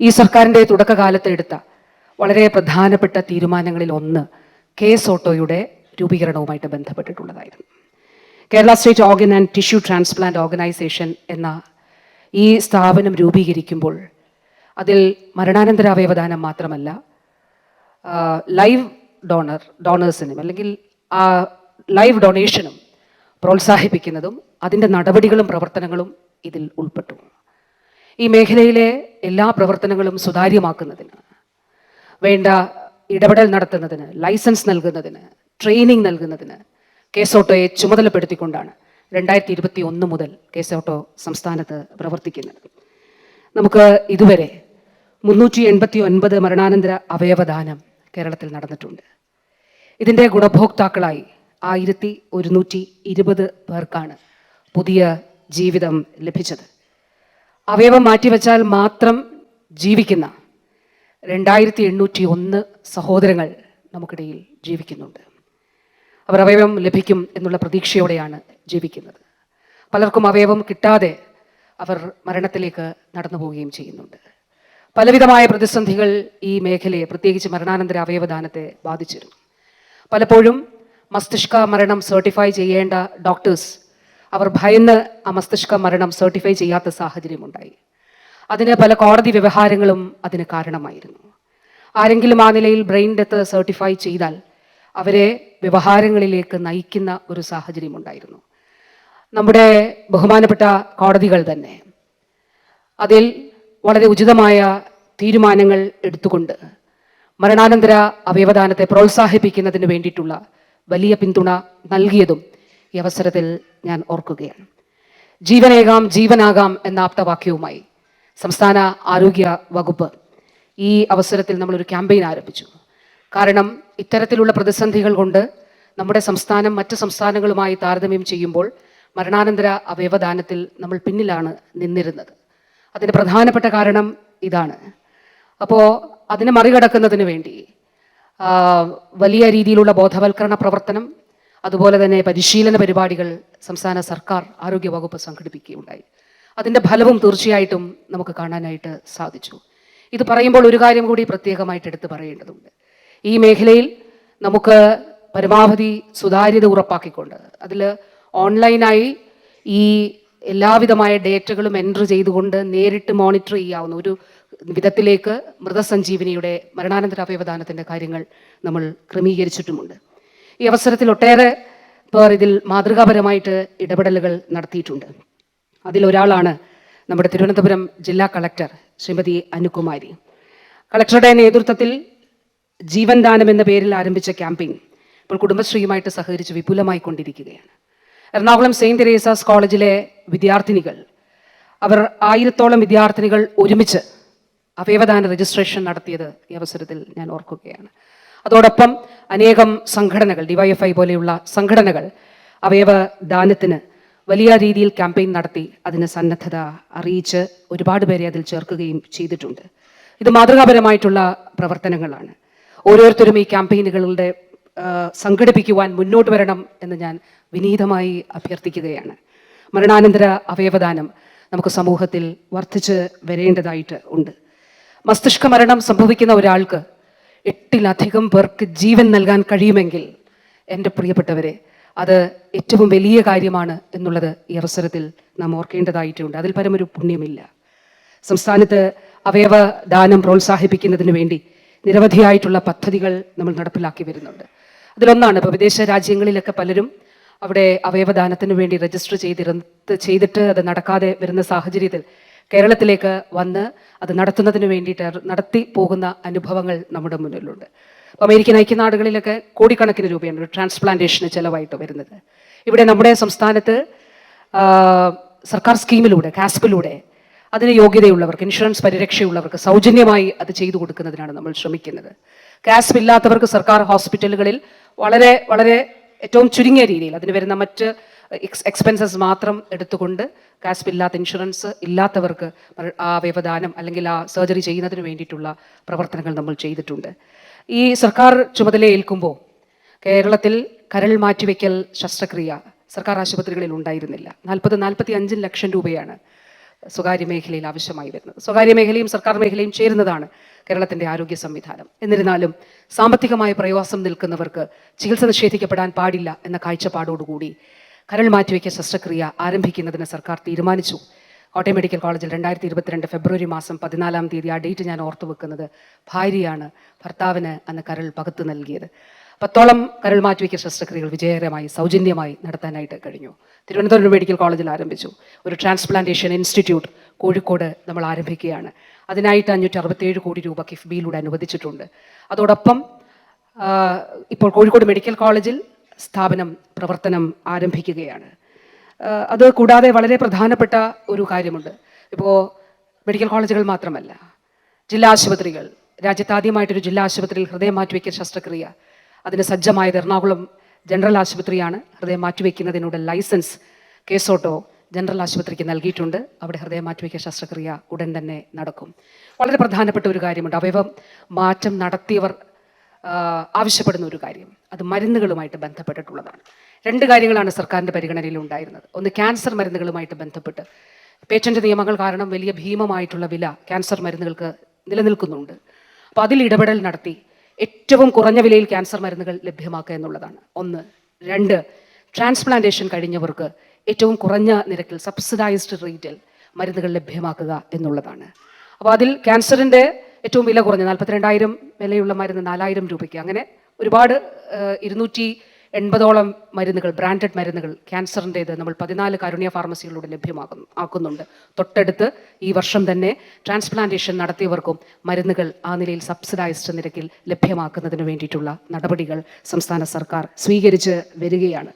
ഈ സർക്കാരിന്റെ തുടക്കകാലത്ത് എടുത്ത വളരെ പ്രധാനപ്പെട്ട തീരുമാനങ്ങളിൽ ഒന്ന് കേസ് ഓട്ടോയുടെ രൂപീകരണവുമായിട്ട് ബന്ധപ്പെട്ടിട്ടുള്ളതായിരുന്നു. Kerala state organ and tissue transplant organisation എന്ന ഈ സ്ഥാപനം രൂപീകരിക്കുമ്പോൾ അതിൽ മരണാനന്തര അവയവദാനം മാത്രമല്ല ലൈവ് ഡോണർ ഡോണേഴ്സിനും അല്ലെങ്കിൽ ആ ലൈവ് ഡൊണേഷനും പ്രോത്സാഹിപ്പിക്കുന്നതും അതിന്റെ നടപടികളും പ്രവർത്തനങ്ങളും ഇതിൽ ഉൾപ്പെട്ടു. ഈ മേഖലയിലെ എല്ലാ പ്രവർത്തനങ്ങളും സുതാര്യമാക്കുന്നതിന് വേണ്ട ഇടപെടൽ നടത്തുന്നതിന് ലൈസൻസ് നൽകുന്നതിന് ട്രെയിനിങ് നൽകുന്നതിന് കേസോട്ടോയെ ചുമതലപ്പെടുത്തിക്കൊണ്ടാണ് രണ്ടായിരത്തി ഇരുപത്തി ഒന്ന് മുതൽ കേസോട്ടോ സംസ്ഥാനത്ത് പ്രവർത്തിക്കുന്നത്. നമുക്ക് ഇതുവരെ മുന്നൂറ്റി എൺപത്തി ഒൻപത് മരണാനന്തര അവയവദാനം കേരളത്തിൽ നടന്നിട്ടുണ്ട്. ഇതിന്റെ ഗുണഭോക്താക്കളായി ആയിരത്തി ഒരുന്നൂറ്റി ഇരുപത് പേർക്കാണ് പുതിയ ജീവിതം ലഭിച്ചത്. അവയവം മാറ്റിവെച്ചാൽ മാത്രം ജീവിക്കുന്ന രണ്ടായിരത്തി എണ്ണൂറ്റി ഒന്ന് സഹോദരങ്ങൾ നമുക്കിടയിൽ ജീവിക്കുന്നുണ്ട്. അവർ അവയവം ലഭിക്കും എന്നുള്ള പ്രതീക്ഷയോടെയാണ് ജീവിക്കുന്നത്. പലർക്കും അവയവം കിട്ടാതെ അവർ മരണത്തിലേക്ക് നടന്നു പോവുകയും ചെയ്യുന്നുണ്ട്. പലവിധമായ പ്രതിസന്ധികൾ ഈ മേഖലയെ പ്രത്യേകിച്ച് മരണാനന്തര അവയവദാനത്തെ ബാധിച്ചിരുന്നു. പലപ്പോഴും മസ്തിഷ്ക മരണം സർട്ടിഫൈ ചെയ്യേണ്ട ഡോക്ടേഴ്സ് അവർ ഭയന്ന് ആ മസ്തിഷ്ക മരണം സർട്ടിഫൈ ചെയ്യാത്ത സാഹചര്യമുണ്ടായി അതിന് പല കോടതി വ്യവഹാരങ്ങളും അതിന് കാരണമായിരുന്നു. ആരെങ്കിലും ആ നിലയിൽ ബ്രെയിൻ ഡെത്ത് സർട്ടിഫൈ ചെയ്താൽ അവരെ വ്യവഹാരങ്ങളിലേക്ക് നയിക്കുന്ന ഒരു സാഹചര്യമുണ്ടായിരുന്നു നമ്മുടെ ബഹുമാനപ്പെട്ട കോടതികൾ തന്നെ അതിൽ വളരെ ഉചിതമായ തീരുമാനങ്ങൾ എടുത്തുകൊണ്ട് മരണാനന്തര അവയവദാനത്തെ പ്രോത്സാഹിപ്പിക്കുന്നതിന് വേണ്ടിയിട്ടുള്ള വലിയ പിന്തുണ നൽകിയതും ഈ അവസരത്തിൽ ഞാൻ ഓർക്കുകയാണ്. ജീവനേകാം ജീവനാകാം എന്ന ആപ്തവാക്യവുമായി സംസ്ഥാന ആരോഗ്യ വകുപ്പ് ഈ അവസരത്തിൽ നമ്മളൊരു ക്യാമ്പയിൻ ആരംഭിച്ചു. കാരണം ഇത്തരത്തിലുള്ള പ്രതിസന്ധികൾ കൊണ്ട് നമ്മുടെ സംസ്ഥാനം മറ്റ് സംസ്ഥാനങ്ങളുമായി താരതമ്യം ചെയ്യുമ്പോൾ മരണാനന്തര അവയവദാനത്തിൽ നമ്മൾ പിന്നിലാണ് നിന്നിരുന്നത്. അതിന് പ്രധാനപ്പെട്ട കാരണം ഇതാണ്. അപ്പോൾ അതിനെ മറികടക്കുന്നതിന് വേണ്ടി വലിയ രീതിയിലുള്ള ബോധവൽക്കരണ പ്രവർത്തനം അതുപോലെ തന്നെ പരിശീലന പരിപാടികൾ സംസ്ഥാന സർക്കാർ ആരോഗ്യ വകുപ്പ് സംഘടിപ്പിക്കുകയുണ്ടായി. അതിന്റെ ഫലവും തീർച്ചയായിട്ടും നമുക്ക് കാണാനായിട്ട് സാധിച്ചു. ഇത് പറയുമ്പോൾ ഒരു കാര്യം കൂടി പ്രത്യേകമായിട്ട് എടുത്തു പറയേണ്ടതുണ്ട്. ഈ മേഖലയിൽ നമുക്ക് പരമാവധി സുതാര്യത ഉറപ്പാക്കിക്കൊണ്ട് അതിൽ ഓൺലൈനായി ഈ എല്ലാവിധമായ ഡേറ്റകളും എൻട്രി ചെയ്തുകൊണ്ട് നേരിട്ട് മോണിറ്റർ ചെയ്യാവുന്ന ഒരു വിധത്തിലേക്ക് മൃതസഞ്ജീവനിയുടെ മരണാനന്തര അവയവദാനത്തിന്റെ കാര്യങ്ങൾ നമ്മൾ ക്രമീകരിച്ചിട്ടുമുണ്ട്. ഈ അവസരത്തിൽ ഒട്ടേറെ പേർ ഇതിൽ മാതൃകാപരമായിട്ട് ഇടപെടലുകൾ നടത്തിയിട്ടുണ്ട്. അതിലൊരാളാണ് നമ്മുടെ തിരുവനന്തപുരം ജില്ലാ കളക്ടർ ശ്രീമതി അനുകുമാരി. കളക്ടറുടെ നേതൃത്വത്തിൽ ജീവൻ ദാനം എന്ന പേരിൽ ആരംഭിച്ച ക്യാമ്പയിൻ ഇപ്പോൾ കുടുംബശ്രീയുമായിട്ട് സഹകരിച്ച് വിപുലമായി കൊണ്ടിരിക്കുകയാണ്. എറണാകുളം സെയിന്റ് തെരേസാസ് കോളേജിലെ വിദ്യാർത്ഥിനികൾ അവർ ആയിരത്തോളം വിദ്യാർത്ഥിനികൾ ഒരുമിച്ച് അവയവദാന രജിസ്ട്രേഷൻ നടത്തിയത് ഈ അവസരത്തിൽ ഞാൻ ഓർക്കുകയാണ്. അതോടൊപ്പം അനേകം സംഘടനകൾ ഡിവൈഎഫ്ഐ പോലെയുള്ള സംഘടനകൾ അവയവ ദാനത്തിന് വലിയ രീതിയിൽ ക്യാമ്പയിൻ നടത്തി അതിന് സന്നദ്ധത അറിയിച്ച് ഒരുപാട് പേരെ അതിൽ ചേർക്കുകയും ചെയ്തിട്ടുണ്ട്. ഇത് മാതൃകാപരമായിട്ടുള്ള പ്രവർത്തനങ്ങളാണ്. ഓരോരുത്തരും ഈ ക്യാമ്പയിനുകളുടെ സംഘടിപ്പിക്കുവാൻ മുന്നോട്ട് വരണം എന്ന് ഞാൻ വിനീതമായി അഭ്യർത്ഥിക്കുകയാണ്. മരണാനന്തര അവയവദാനം നമുക്ക് സമൂഹത്തിൽ വർദ്ധിച്ച് വരേണ്ടതായിട്ട് ഉണ്ട്. മസ്തിഷ്ക മരണം സംഭവിക്കുന്ന ഒരാൾക്ക് എട്ടിലധികം പേർക്ക് ജീവൻ നൽകാൻ കഴിയുമെങ്കിൽ എന്റെ പ്രിയപ്പെട്ടവരെ അത് ഏറ്റവും വലിയ കാര്യമാണ് എന്നുള്ളത് ഈ അവസരത്തിൽ നാം ഓർക്കേണ്ടതായിട്ടുണ്ട്. അതിൽ പരമൊരു പുണ്യമില്ല. സംസ്ഥാനത്ത് അവയവ ദാനം പ്രോത്സാഹിപ്പിക്കുന്നതിന് വേണ്ടി നിരവധിയായിട്ടുള്ള പദ്ധതികൾ നമ്മൾ നടപ്പിലാക്കി വരുന്നുണ്ട്. അതിലൊന്നാണ് ഇപ്പോൾ വിദേശ രാജ്യങ്ങളിലൊക്കെ പലരും അവിടെ അവയവദാനത്തിന് വേണ്ടി രജിസ്റ്റർ ചെയ്തിരുന്നത് ചെയ്തിട്ട് അത് നടക്കാതെ വരുന്ന സാഹചര്യത്തിൽ കേരളത്തിലേക്ക് വന്ന് അത് നടത്തുന്നതിന് വേണ്ടിയിട്ട് നടത്തി പോകുന്ന അനുഭവങ്ങൾ നമ്മുടെ മുന്നിലുണ്ട്. അമേരിക്കൻ ഐക്യനാടുകളിലൊക്കെ കോടിക്കണക്കിന് രൂപയാണ് ഒരു ട്രാൻസ്പ്ലാന്റേഷന് ചിലവായിട്ട് വരുന്നത്. ഇവിടെ നമ്മുടെ സംസ്ഥാനത്ത് സർക്കാർ സ്കീമിലൂടെ കാസ്പിലൂടെ അതിന് യോഗ്യതയുള്ളവർക്ക് ഇൻഷുറൻസ് പരിരക്ഷയുള്ളവർക്ക് സൗജന്യമായി അത് ചെയ്തു കൊടുക്കുന്നതിനാണ് നമ്മൾ ശ്രമിക്കുന്നത്. കാസ്പ് ഇല്ലാത്തവർക്ക് സർക്കാർ ഹോസ്പിറ്റലുകളിൽ വളരെ വളരെ ഏറ്റവും ചുരുങ്ങിയ രീതിയിൽ അതിന് വരുന്ന മറ്റ് എക്സ്പെൻസസ് മാത്രം എടുത്തുകൊണ്ട് കാസ്പ് ഇല്ലാത്ത ഇൻഷുറൻസ് ഇല്ലാത്തവർക്ക് ആ വ്യവധാനം അല്ലെങ്കിൽ ആ സർജറി ചെയ്യുന്നതിന് വേണ്ടിയിട്ടുള്ള പ്രവർത്തനങ്ങൾ നമ്മൾ ചെയ്തിട്ടുണ്ട്. ഈ സർക്കാർ ചുമതല ഏൽക്കുമ്പോൾ കേരളത്തിൽ കരൾ മാറ്റിവെക്കൽ ശസ്ത്രക്രിയ സർക്കാർ ആശുപത്രികളിൽ ഉണ്ടായിരുന്നില്ല. നാൽപ്പത് നാൽപ്പത്തി അഞ്ച് ലക്ഷം രൂപയാണ് സ്വകാര്യ മേഖലയിൽ ആവശ്യമായി വരുന്നത്. സ്വകാര്യ മേഖലയും സർക്കാർ മേഖലയും ചേരുന്നതാണ് കേരളത്തിന്റെ ആരോഗ്യ സംവിധാനം. എന്നിരുന്നാലും സാമ്പത്തികമായ പ്രയാസം നിൽക്കുന്നവർക്ക് ചികിത്സ നിഷേധിക്കപ്പെടാൻ പാടില്ല എന്ന കാഴ്ചപ്പാടോടുകൂടി കരൾ മാറ്റിവെക്കൽ ശസ്ത്രക്രിയ ആരംഭിക്കുന്നതിന് സർക്കാർ തീരുമാനിച്ചു. കോട്ടയം മെഡിക്കൽ കോളേജിൽ രണ്ടായിരത്തി ഇരുപത്തിരണ്ട് ഫെബ്രുവരി മാസം പതിനാലാം തീയതി ആ ഡേറ്റ് ഞാൻ ഓർത്തു വെക്കുന്നത് ഭാര്യയാണ് ഭർത്താവിന് അന്ന് കരൾ പകത്ത് നൽകിയത്. പത്തോളം കരൾ മാറ്റിവെക്കൽ ശസ്ത്രക്രിയകൾ വിജയകരമായി സൗജന്യമായി നടത്താനായിട്ട് കഴിഞ്ഞു. തിരുവനന്തപുരം മെഡിക്കൽ കോളേജിൽ ആരംഭിച്ചു. ഒരു ട്രാൻസ്പ്ലാന്റേഷൻ ഇൻസ്റ്റിറ്റ്യൂട്ട് കോഴിക്കോട് നമ്മൾ ആരംഭിക്കുകയാണ്. അതിനായിട്ട് അഞ്ഞൂറ്റി അറുപത്തേഴ് കോടി രൂപ കിഫ്ബിയിലൂടെ അനുവദിച്ചിട്ടുണ്ട്. അതോടൊപ്പം ഇപ്പോൾ കോഴിക്കോട് മെഡിക്കൽ കോളേജിൽ സ്ഥാപനം പ്രവർത്തനം ആരംഭിക്കുകയാണ്. അത് കൂടാതെ വളരെ പ്രധാനപ്പെട്ട ഒരു കാര്യമുണ്ട്. ഇപ്പോൾ മെഡിക്കൽ കോളേജുകൾ മാത്രമല്ല ജില്ലാ ആശുപത്രികൾ രാജ്യത്ത് ആദ്യമായിട്ടൊരു ജില്ലാ ആശുപത്രിയിൽ ഹൃദയം മാറ്റിവെക്കൽ ശസ്ത്രക്രിയ അതിന് സജ്ജമായത് എറണാകുളം ജനറൽ ആശുപത്രിയാണ്. ഹൃദയം മാറ്റിവെക്കുന്നതിനുള്ള ലൈസൻസ് കേസോട്ടോ ജനറൽ ആശുപത്രിക്ക് നൽകിയിട്ടുണ്ട്. അവിടെ ഹൃദയം മാറ്റിവെക്കൽ ശസ്ത്രക്രിയ ഉടൻ തന്നെ നടക്കും. വളരെ പ്രധാനപ്പെട്ട ഒരു കാര്യമുണ്ട്. അവയവം മാറ്റം നടത്തിയവർ ആവശ്യപ്പെടുന്ന ഒരു കാര്യം. അത് മരുന്നുകളുമായിട്ട് ബന്ധപ്പെട്ടിട്ടുള്ളതാണ്. രണ്ട് കാര്യങ്ങളാണ് സർക്കാരിന്റെ പരിഗണനയിൽ ഉണ്ടായിരുന്നത്. ഒന്ന് ക്യാൻസർ മരുന്നുകളുമായിട്ട് ബന്ധപ്പെട്ട്. പേറ്റന്റ് നിയമങ്ങൾ കാരണം വലിയ ഭീമമായിട്ടുള്ള വില ക്യാൻസർ മരുന്നുകൾക്ക് നിലനിൽക്കുന്നുണ്ട്. അപ്പോൾ അതിൽ ഇടപെടൽ നടത്തി ഏറ്റവും കുറഞ്ഞ വിലയിൽ ക്യാൻസർ മരുന്നുകൾ ലഭ്യമാക്കുക എന്നുള്ളതാണ്. ഒന്ന്. രണ്ട്. ട്രാൻസ്പ്ലാന്റേഷൻ കഴിഞ്ഞവർക്ക് ഏറ്റവും കുറഞ്ഞ നിരക്കിൽ സബ്സിഡൈസ്ഡ് റേറ്റിൽ മരുന്നുകൾ ലഭ്യമാക്കുക എന്നുള്ളതാണ്. അപ്പോൾ അതിൽ ക്യാൻസറിന്റെ ഏറ്റവും വില കുറഞ്ഞ നാൽപ്പത്തിരണ്ടായിരം വിലയുള്ള മരുന്ന് നാലായിരം രൂപയ്ക്ക്. അങ്ങനെ ഒരുപാട് ഇരുന്നൂറ്റി എൺപതോളം മരുന്നുകൾ ബ്രാൻഡഡ് മരുന്നുകൾ ക്യാൻസറിന്റേത് നമ്മൾ പതിനാല് കാരുണ്യ ഫാർമസികളിലൂടെ ലഭ്യമാക്കുന്നു ആക്കുന്നുണ്ട്. തൊട്ടടുത്ത് ഈ വർഷം തന്നെ ട്രാൻസ്പ്ലാന്റേഷൻ നടത്തിയവർക്കും മരുന്നുകൾ ആ നിലയിൽ സബ്സിഡൈസ്ഡ് നിരക്കിൽ ലഭ്യമാക്കുന്നതിന് വേണ്ടിയിട്ടുള്ള നടപടികൾ സംസ്ഥാന സർക്കാർ സ്വീകരിച്ച് വരികയാണ്.